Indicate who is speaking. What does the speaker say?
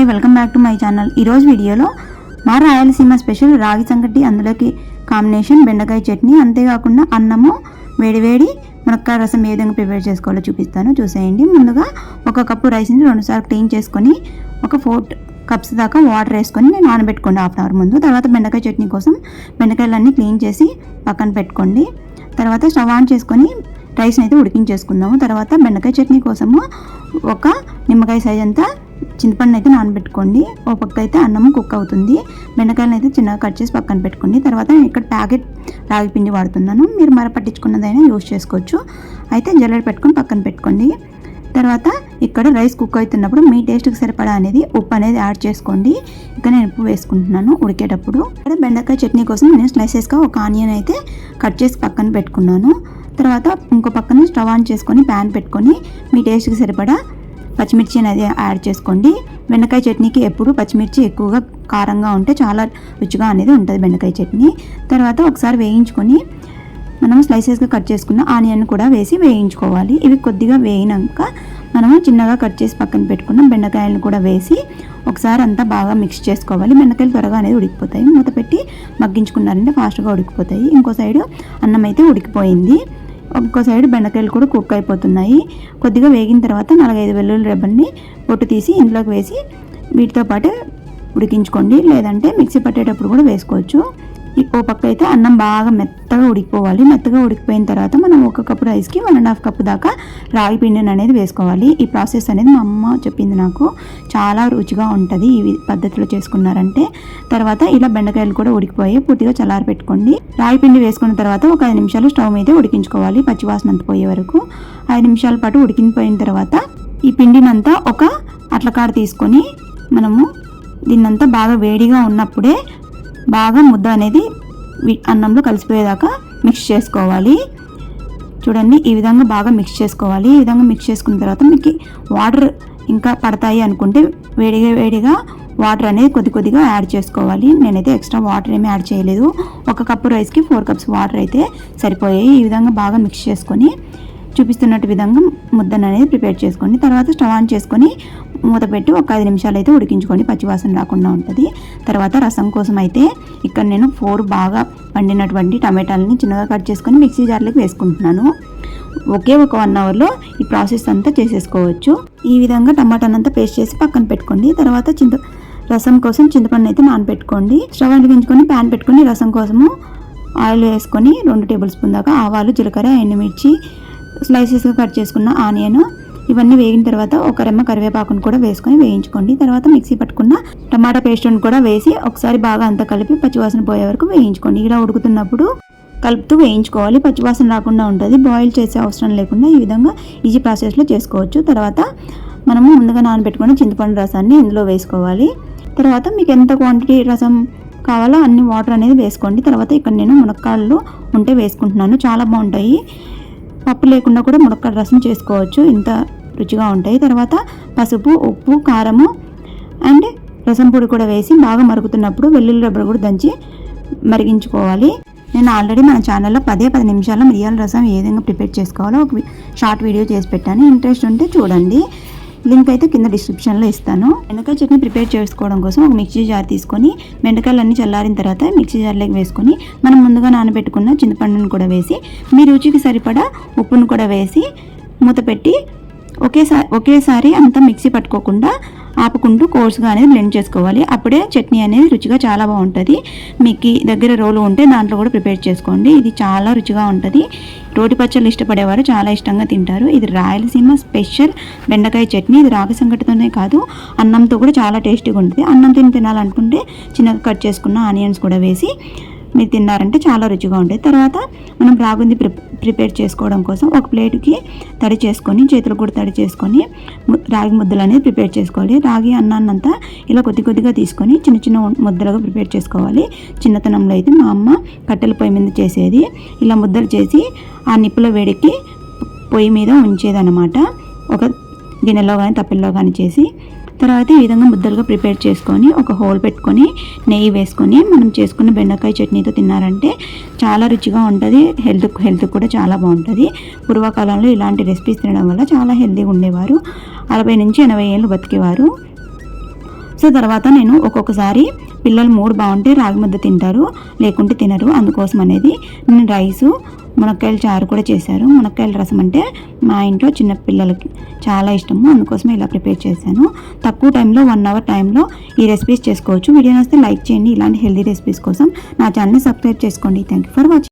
Speaker 1: నమస్తే welcome back to my channel. ఈరోజు వీడియోలో మా రాయలసీమ స్పెషల్ రాగి సంగటి అందులోకి కాంబినేషన్ బెండకాయ చట్నీ అంతేకాకుండా అన్నము వేడివేడి మునక్కాయ రసం ఏ విధంగా ప్రిపేర్ చేసుకోవాలో చూపిస్తాను. చూసేయండి. ముందుగా ఒక కప్పు రైస్ని రెండుసార్లు క్లీన్ చేసుకొని ఒక ఫోర్ కప్స్ దాకా వాటర్ వేసుకొని నేను నానబెట్టుకోండి హాఫ్ అన్ అవర్ ముందు. తర్వాత బెండకాయ చట్నీ కోసం బెండకాయలన్నీ క్లీన్ చేసి పక్కన పెట్టుకోండి. తర్వాత స్టవ్ ఆన్ చేసుకొని రైస్ని అయితే ఉడికించేసుకుందాము. తర్వాత బెండకాయ చట్నీ కోసము ఒక నిమ్మకాయ సైజ్ అంతా చింతపండు అయితే నానబెట్టుకోండి. ఓ పక్క అయితే అన్నం కుక్ అవుతుంది. బెండకాయలను అయితే చిన్నగా కట్ చేసి పక్కన పెట్టుకోండి. తర్వాత నేను ఇక్కడ ప్యాకెట్ రాగి పిండి వాడుతున్నాను. మీరు మర పట్టించుకున్నదైనా యూస్ చేసుకోవచ్చు. అయితే జల్లెడ పెట్టుకొని పక్కన పెట్టుకోండి. తర్వాత ఇక్కడ రైస్ కుక్ అవుతున్నప్పుడు మీ టేస్ట్కి సరిపడా అనేది ఉప్పు అనేది యాడ్ చేసుకోండి. ఇక్కడ నేను ఉప్పు వేసుకుంటున్నాను ఉడికేటప్పుడు. ఇక్కడ బెండకాయ చట్నీ కోసం నేను స్లైసెస్గా ఒక ఆనియన్ అయితే కట్ చేసి పక్కన పెట్టుకున్నాను. తర్వాత ఇంకో పక్కన స్టవ్ ఆన్ చేసుకొని ప్యాన్ పెట్టుకొని మీ టేస్ట్కి సరిపడా పచ్చిమిర్చి అనేది యాడ్ చేసుకోండి. బెండకాయ చట్నీకి ఎప్పుడు పచ్చిమిర్చి ఎక్కువగా కారంగా ఉంటే చాలా రుచిగా అనేది ఉంటుంది బెండకాయ చట్నీ. తర్వాత ఒకసారి వేయించుకొని మనం స్లైసెస్గా కట్ చేసుకున్న ఆనియన్ కూడా వేసి వేయించుకోవాలి. ఇవి కొద్దిగా వేయినాక మనము చిన్నగా కట్ చేసి పక్కన పెట్టుకున్న బెండకాయలను కూడా వేసి ఒకసారి అంతా బాగా మిక్స్ చేసుకోవాలి. బెండకాయలు త్వరగా అనేది ఉడికిపోతాయి. మూత పెట్టి మగ్గించుకున్నారంటే ఫాస్ట్గా ఉడికిపోతాయి. ఇంకో సైడ్ అన్నం అయితే ఉడికిపోయింది. ఒక్కో సైడ్ బెండకాయలు కూడా కుక్ అయిపోతున్నాయి. కొద్దిగా వేగిన తర్వాత నాలుగైదు వెల్లుల్లి రెబ్బల్ని పొట్టు తీసి ఇంట్లోకి వేసి వీటితో పాటు ఉడికించుకోండి. లేదంటే మిక్సీ పట్టేటప్పుడు కూడా వేసుకోవచ్చు. ఓ పక్క అయితే అన్నం బాగా మెత్తగా ఉడికిపోవాలి. మెత్తగా ఉడికిపోయిన తర్వాత మనం ఒక కప్పు రైస్కి వన్ అండ్ హాఫ్ కప్పు దాకా రాగి పిండిని అనేది వేసుకోవాలి. ఈ ప్రాసెస్ అనేది మా అమ్మ చెప్పింది నాకు. చాలా రుచిగా ఉంటుంది. ఈ పద్ధతిలో చేసుకున్నారంటే. తర్వాత ఇలా బెండకాయలు కూడా ఉడికిపోయి పూర్తిగా చల్లారి పెట్టుకోండి. రాగి పిండి వేసుకున్న తర్వాత ఒక ఐదు నిమిషాలు స్టవ్ మీద ఉడికించుకోవాలి. పచ్చివాసన అంత పోయే వరకు. ఐదు నిమిషాల పాటు ఉడికిపోయిన తర్వాత ఈ పిండినంతా ఒక అట్లకాడ తీసుకొని మనము దీన్నంతా బాగా వేడిగా ఉన్నప్పుడే బాగా ముద్ద అనేది అన్నంలో కలిసిపోయేదాకా మిక్స్ చేసుకోవాలి. చూడండి ఈ విధంగా బాగా మిక్స్ చేసుకోవాలి. ఈ విధంగా మిక్స్ చేసుకున్న తర్వాత మీకు వాటర్ ఇంకా పడతాయి అనుకుంటే వేడిగా వేడిగా వాటర్ అనేది కొద్ది కొద్దిగా యాడ్ చేసుకోవాలి. నేనైతే ఎక్స్ట్రా వాటర్ ఏమీ యాడ్ చేయలేదు. ఒక కప్పు రైస్కి ఫోర్ కప్స్ వాటర్ అయితే సరిపోయాయి. ఈ విధంగా బాగా మిక్స్ చేసుకొని చూపిస్తున్నట్టు విధంగా ముద్దను అనేది ప్రిపేర్ చేసుకోండి తర్వాత స్టవ్ ఆన్ చేసుకొని మూత పెట్టి ఒక ఐదు నిమిషాలు అయితే ఉడికించుకోండి. పచ్చివాసన రాకుండా ఉంటుంది. తర్వాత రసం కోసం అయితే ఇక్కడ నేను ఫోర్ బాగా పండినటువంటి టమాటాలని చిన్నగా కట్ చేసుకొని మిక్సీ జార్లోకి వేసుకుంటున్నాను. ఒకే ఒక వన్ అవర్లో ఈ ప్రాసెస్ అంతా చేసేసుకోవచ్చు. ఈ విధంగా టమాటానంతా పేస్ట్ చేసి పక్కన పెట్టుకోండి. తర్వాత చింత రసం కోసం చింతపండు అయితే నానబెట్టుకోండి స్టవ్ వెలిగించుకొని ప్యాన్ పెట్టుకొని రసం కోసము ఆయిల్ వేసుకొని రెండు టేబుల్ స్పూన్ దాకా ఆవాలు జీలకర్ర ఎండుమిర్చి స్లైసెస్గా కట్ చేసుకున్న ఆనియన్ ఇవన్నీ వేగిన తర్వాత ఒక రెమ్మ కరివేపాకును కూడా వేసుకొని వేయించుకోండి. తర్వాత మిక్సీ పట్టుకున్న టమాటా పేస్ట్ను కూడా వేసి ఒకసారి బాగా అంతా కలిపి పచ్చివాసన పోయే వరకు వేయించుకోండి. ఇలా ఉడుకుతున్నప్పుడు కలుపుతూ వేయించుకోవాలి. పచ్చివాసన రాకుండా ఉంటుంది. బాయిల్ చేసే అవసరం లేకుండా ఈ విధంగా ఈజీ ప్రాసెస్లో చేసుకోవచ్చు. తర్వాత మనము ముందుగా నానబెట్టుకున్న చింతపండు రసాన్ని ఇందులో వేసుకోవాలి. తర్వాత మీకు ఎంత క్వాంటిటీ రసం కావాలో అన్ని వాటర్ అనేది వేసుకోండి. తర్వాత ఇక్కడ నేను మునక్కాళ్ళు ఉంటే వేసుకుంటున్నాను. చాలా బాగుంటాయి. పప్పు లేకుండా కూడా మునక్కాడ రసం చేసుకోవచ్చు. ఇంత రుచిగా ఉంటాయి. తర్వాత పసుపు ఉప్పు కారము అండ్ రసం పొడి కూడా వేసి బాగా మరుగుతున్నప్పుడు వెల్లుల్లి రబ్బరు కూడా దంచి మరిగించుకోవాలి. నేను ఆల్రెడీ మన ఛానల్లో పదే పది నిమిషాల్లో మిరియాల రసం ఏ విధంగా ప్రిపేర్ చేసుకోవాలో ఒక షార్ట్ వీడియో చేసి పెట్టాను. ఇంట్రెస్ట్ ఉంటే చూడండి. లింక్ అయితే కింద డిస్క్రిప్షన్లో ఇస్తాను. బెండకాయ చట్నీ ప్రిపేర్ చేసుకోవడం కోసం ఒక మిక్సీ జార్ తీసుకొని వెండకాయలన్నీ చల్లారిన తర్వాత మిక్సీ జార్లోకి వేసుకొని మనం ముందుగా నానబెట్టుకున్న చింతపండును కూడా వేసి మీ రుచికి సరిపడా ఉప్పును కూడా వేసి మూత పెట్టి ఒకేసారి ఒకేసారి అంతా మిక్సీ పట్టుకోకుండా ఆపుకుంటూ కోర్సుగా అనేది బ్లెండ్ చేసుకోవాలి. అప్పుడే చట్నీ అనేది రుచిగా చాలా బాగుంటుంది. మీకు దగ్గర రోలు ఉంటే దాంట్లో కూడా ప్రిపేర్ చేసుకోండి. ఇది చాలా రుచిగా ఉంటుంది. రోటి పచ్చళ్ళు ఇష్టపడేవారు చాలా ఇష్టంగా తింటారు. ఇది రాయలసీమ స్పెషల్ బెండకాయ చట్నీ. ఇది రాగి సంగటితోనే కాదు అన్నంతో కూడా చాలా టేస్టీగా ఉంటుంది అన్నం తిని తినాలనుకుంటే చిన్నగా కట్ చేసుకున్న ఆనియన్స్ కూడా వేసి మీరు తిన్నారంటే చాలా రుచిగా ఉంటుంది తర్వాత మనం రాగుంది ప్రి ప్రిపేర్ చేసుకోవడం కోసం ఒక ప్లేట్కి తడి చేసుకొని చేతులు కూడా తడి చేసుకొని రాగి ముద్దలు అనేది ప్రిపేర్ చేసుకోవాలి. రాగి అన్నాన్నంతా ఇలా కొద్ది కొద్దిగా తీసుకొని చిన్న చిన్న ముద్దలుగా ప్రిపేర్ చేసుకోవాలి. చిన్నతనంలో అయితే మా అమ్మ కట్టెల పొయ్యి మీద చేసేది. ఇలా ముద్దలు చేసి ఆ నిప్పులో వేడికి పొయ్యి మీద ఉంచేదన్నమాట. ఒక గిన్నెలో కానీ తప్పెల్లో కానీ చేసి తర్వాత ఈ విధంగా ముద్దలుగా ప్రిపేర్ చేసుకొని ఒక హోల్ పెట్టుకొని నెయ్యి వేసుకొని మనం చేసుకున్న బెండకాయ చట్నీతో తిన్నారంటే చాలా రుచిగా ఉంటుంది. హెల్త్ హెల్త్ కూడా చాలా బాగుంటుంది. పూర్వకాలంలో ఇలాంటి రెసిపీస్ తినడం వల్ల చాలా హెల్తీగా ఉండేవారు. అరవై నుంచి ఎనభై ఏళ్ళు బతికేవారు. సో తర్వాత నేను ఒక్కొక్కసారి పిల్లలు మూడు బాగుంటే రాగి ముద్ద తింటారు లేకుంటే తినరు. అందుకోసం అనేది నేను రైసు మునక్కాయల చారు కూడా చేశారు. మునక్కాయల రసం అంటే మా ఇంట్లో చిన్న పిల్లలకి చాలా ఇష్టము. అందుకోసమే ఇలా ప్రిపేర్ చేశాను. తక్కువ టైంలో వన్ అవర్ టైంలో ఈ రెసిపీస్ చేసుకోవచ్చు. వీడియో వస్తే లైక్ చేయండి. ఇలాంటి హెల్దీ రెసిపీస్ కోసం నా ఛానల్ని సబ్స్క్రైబ్ చేసుకోండి. Thank you for watching